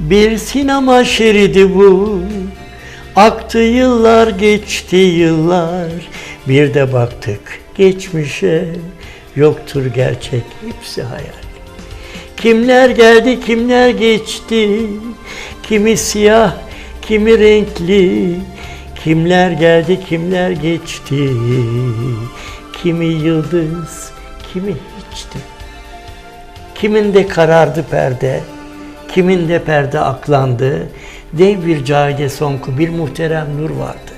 Bir sinema şeridi bu. Aktı yıllar geçti yıllar. Bir de baktık geçmişe. Yoktur gerçek hepsi hayal. Kimler geldi kimler geçti? Kimi siyah kimi renkli. Kimler geldi kimler geçti? Kimi yıldız kimi hiçti? Kiminde karardı perde, kiminde perde aklandı. Dev bir Cahide Sonku, bir muhterem nur vardı.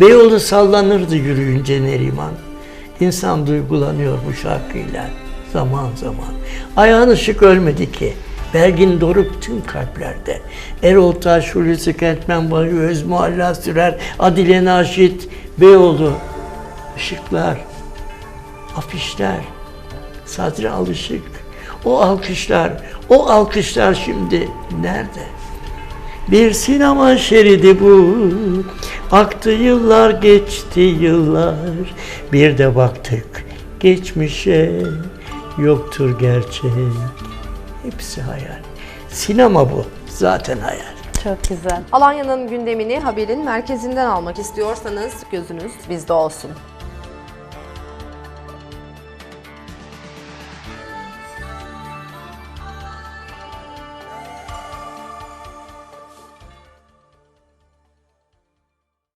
Beyoğlu sallanırdı yürüyünce Neriman. İnsan duygulanıyor bu şarkıyla zaman zaman. Ayağın ışık ölmedi ki. Belgin Doruk tüm kalplerde. Erol Taş, Hulusi Kentmen, Bahri Öz, Mualla Sürer, Adile Naşit, Beyoğlu. Işıklar, afişler, Sadri Alışık, o alkışlar, o alkışlar şimdi nerede? Bir sinema şeridi bu, aktı yıllar geçti yıllar, bir de baktık geçmişe, yoktur gerçek, hepsi hayal. Sinema bu, zaten hayal. Çok güzel. Alanya'nın gündemini haberin merkezinden almak istiyorsanız gözünüz bizde olsun.